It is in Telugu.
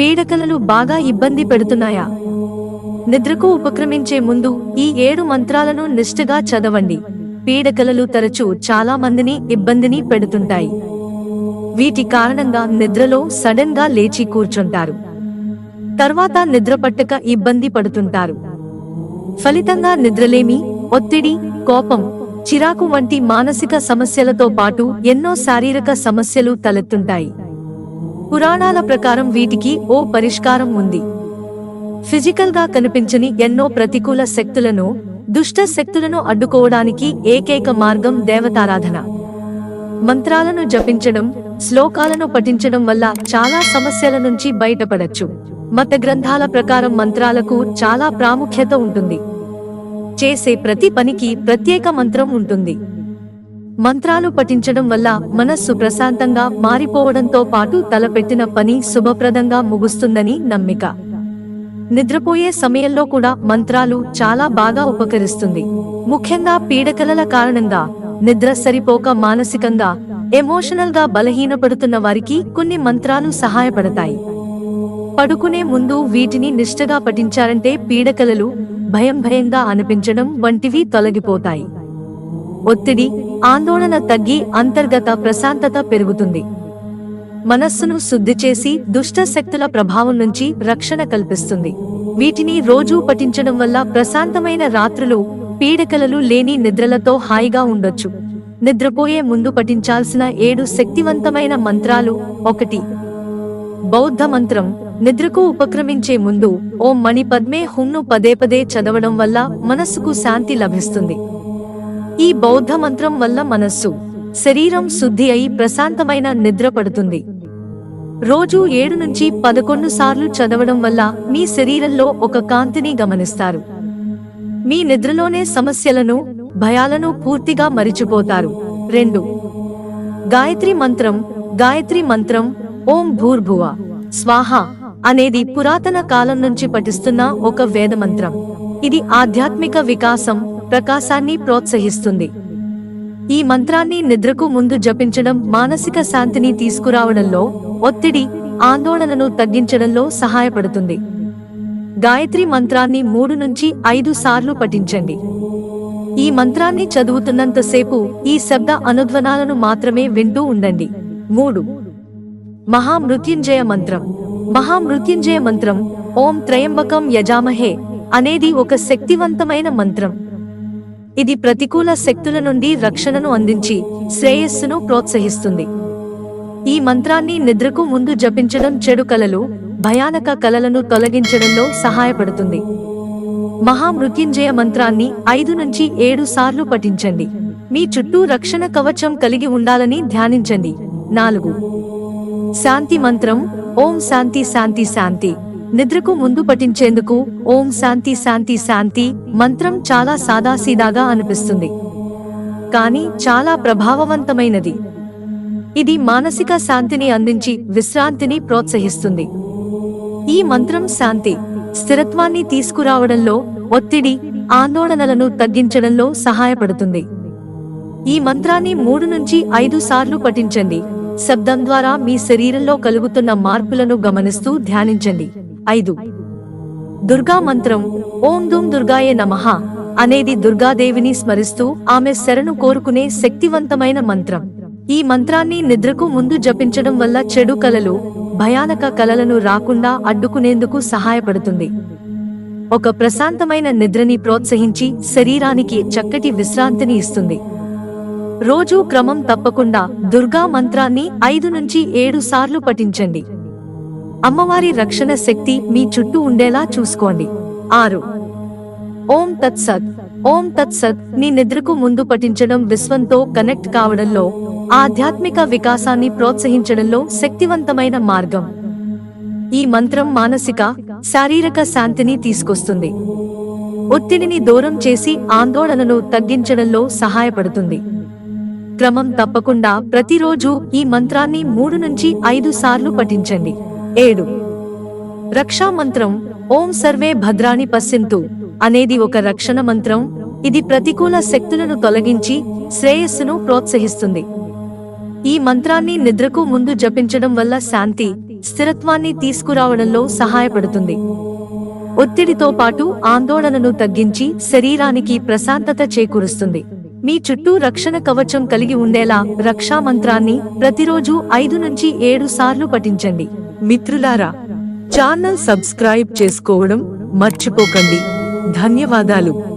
పీడకలలు బాగా ఇబ్బంది పెడుతున్నాయా? నిద్రకు ఉపక్రమించే ముందు ఈ ఏడు మంత్రాలను నిష్ఠగా చదవండి. పీడకలలు తరచూ చాలా మందిని ఇబ్బందిని పెడుతుంటాయి. వీటి కారణంగా నిద్రలో సడన్గా లేచి కూర్చుంటారు. తర్వాత నిద్ర పట్టక ఇబ్బంది పడుతుంటారు. ఫలితంగా నిద్రలేమి ఒత్తిడి కోపం చిరాకు వంటి మానసిక సమస్యలతో పాటు ఎన్నో శారీరక సమస్యలు తలెత్తుంటాయి. పురాణాల ప్రకారం వీటికి ఓ పరిష్కారం ఉంది. ఫిజికల్గా కనిపించని ఎన్నో ప్రతికూల శక్తులను దుష్ట శక్తులను అడ్డుకోవడానికి ఏకైక మార్గం దేవతారాధన. మంత్రాలను జపించడం శ్లోకాలను పఠించడం వల్ల చాలా సమస్యల నుంచి బయటపడచ్చు. మత గ్రంథాల ప్రకారం మంత్రాలకు చాలా ప్రాముఖ్యత ఉంటుంది. చేసే ప్రతి పనికి ప్రత్యేక మంత్రం ఉంటుంది. మంత్రాలు పఠించడం వల్ల మనస్సు ప్రశాంతంగా మారిపోవడంతో పాటు తలపెట్టిన పని శుభప్రదంగా ముగుస్తుందని నమ్మిక. నిద్రపోయే సమయంలో కూడా మంత్రాలు చాలా బాగా ఉపకరిస్తుంది. ముఖ్యంగా పీడకలల కారణంగా నిద్ర సరిపోక మానసికంగా ఎమోషనల్గా బలహీనపడుతున్న వారికి కొన్ని మంత్రాలు సహాయపడతాయి. పడుకునే ముందు వీటిని నిష్ఠగా పఠించారంటే పీడకలలు భయం భయంగా అనిపించడం వంటివి తొలగిపోతాయి. ఒత్తిడి ఆందోళన తగ్గి అంతర్గత ప్రశాంతత పెరుగుతుంది. మనస్సును శుద్ధి చేసి దుష్ట శక్తుల ప్రభావం నుంచి రక్షణ కల్పిస్తుంది. వీటిని రోజూ పఠించడం వల్ల ప్రశాంతమైన రాత్రులు పీడకలలు లేని నిద్రలతో హాయిగా ఉండొచ్చు. నిద్రపోయే ముందు పఠించాల్సిన ఏడు శక్తివంతమైన మంత్రాలు ఒకటి. బౌద్ధ మంత్రం నిద్రకు ఉపక్రమించే ముందు ఓం మణి పద్మే పదే పదే చదవడం వల్ల మనస్సుకు శాంతి లభిస్తుంది. ఈ బౌద్ధ మంత్రం వల్ల మనస్సు శరీరం శుద్ధి అయి ప్రశాంతమైన నిద్ర పడుతుంది. రోజు ఏడు నుంచి పదకొండు సార్లు చదవడం వల్ల మీ శరీరంలో ఒక కాంతిని గమనిస్తారు. మీ నిద్రలోనే సమస్యలను భయాలను పూర్తిగా మరిచిపోతారు. రెండు. గాయత్రి మంత్రం గాయత్రి మంత్రం ఓం భూర్భువ స్వాహ అనేది పురాతన కాలం నుంచి పఠిస్తున్న ఒక వేద మంత్రం. ఇది ఆధ్యాత్మిక వికాసం ప్రకాశాన్ని ప్రోత్సహిస్తుంది. ఈ మంత్రాన్ని నిద్రకు ముందు జపించడం మానసిక శాంతిని తీసుకురావడంలో ఒత్తిడి ఆందోళనను తగ్గించడంలో సహాయపడుతుంది. గాయత్రి మంత్రాన్ని మూడు నుంచి ఐదు సార్లు పఠించండి. ఈ మంత్రాన్ని చదువుతున్నంతసేపు ఈ శబ్ద అనుధ్వనాలను మాత్రమే వింటూ ఉండండి. మూడు. మహామృత్యుంజయ మంత్రం. మహామృత్యుంజయ మంత్రం ఓం త్రయంబకం యజామహే అనేది ఒక శక్తివంతమైన మంత్రం. ఇది ప్రతికూల శక్తుల నుండి రక్షణను అందించి శ్రేయస్సును ప్రోత్సహిస్తుంది. ఈ మంత్రాన్ని నిద్రకు ముందు జపించడం చెడు కలలు భయానక కలలను తొలగించడంలో సహాయపడుతుంది. మహామృత్యుంజయ మంత్రాన్ని ఐదు నుంచి ఏడు సార్లు పఠించండి. మీ చుట్టూ రక్షణ కవచం కలిగి ఉండాలని ధ్యానించండి. నాలుగు. శాంతి మంత్రం. ఓం శాంతి శాంతి శాంతి. నిద్రకు ముందు పఠించేందుకు ఓం శాంతి శాంతి శాంతి మంత్రం చాలా సాదాసీదాగా అనిపిస్తుంది. కానీ చాలా ప్రభావవంతమైనది. ఇది మానసిక శాంతిని అందించి విశ్రాంతిని ప్రోత్సహిస్తుంది. ఈ మంత్రం శాంతి స్థిరత్వాన్ని తీసుకురావడంలో ఒత్తిడి ఆందోళనలను తగ్గించడంలో సహాయపడుతుంది. ఈ మంత్రాన్ని మూడు నుంచి ఐదు సార్లు పఠించండి. శబ్దం ద్వారా మీ శరీరంలో కలుగుతున్న మార్పులను గమనిస్తూ ధ్యానించండి. ఐదు. దుర్గా మంత్రం ఓం దూం దుర్గాయే నమః అనేది దుర్గాదేవిని స్మరిస్తూ ఆమె శరణు కోరుకునే శక్తివంతమైన మంత్రం. ఈ మంత్రాన్ని నిద్రకు ముందు జపించడం వల్ల చెడు కలలు భయానక కలలను రాకుండా అడ్డుకునేందుకు సహాయపడుతుంది. ఒక ప్రశాంతమైన నిద్రని ప్రోత్సహించి శరీరానికి చక్కటి విశ్రాంతిని ఇస్తుంది. రోజూ క్రమం తప్పకుండా దుర్గా మంత్రాన్ని ఐదు నుంచి ఏడు సార్లు పఠించండి. అమ్మవారి రక్షణ శక్తి మీ చుట్టూ ఉండేలా చూసుకోండి. ఆరు. ఓం తత్సత్. ఓం తత్సత్ నీ నిద్రకు ముందు పఠించడం విశ్వంతో కనెక్ట్ కావడంలో ఆధ్యాత్మిక వికాసాన్ని ప్రోత్సహించడంలో శక్తివంతమైన మార్గం. ఈ మంత్రం మానసిక శారీరక శాంతిని తీసుకొస్తుంది. ఒత్తిడిని దూరం చేసి ఆందోళనను తగ్గించడంలో సహాయపడుతుంది. క్రమం తప్పకుండా ప్రతిరోజు ఈ మంత్రాన్ని మూడు నుంచి ఐదు సార్లు పఠించండి. ఏడు. రక్షా మంత్రం ఓం సర్వే భద్రాని పశ్యంతు అనేది ఒక రక్షణ మంత్రం ఇది ప్రతికూల శక్తులను తొలగించి శ్రేయస్సును ప్రోత్సహిస్తుంది. ఈ మంత్రాన్ని నిద్రకు ముందు జపించడం వల్ల శాంతి స్థిరత్వాన్ని తీసుకురావడంలో సహాయపడుతుంది. ఒత్తిడితో పాటు ఆందోళనను తగ్గించి శరీరానికి ప్రశాంతత చేకూరుస్తుంది. మీ చుట్టూ రక్షణ కవచం కలిగి ఉండేలా రక్షా మంత్రాన్ని ప్రతిరోజు ఐదు నుంచి ఏడు సార్లు పఠించండి. మిత్రులారా ఛానల్ సబ్స్క్రైబ్ చేసుకోవడం మర్చిపోకండి. ధన్యవాదాలు.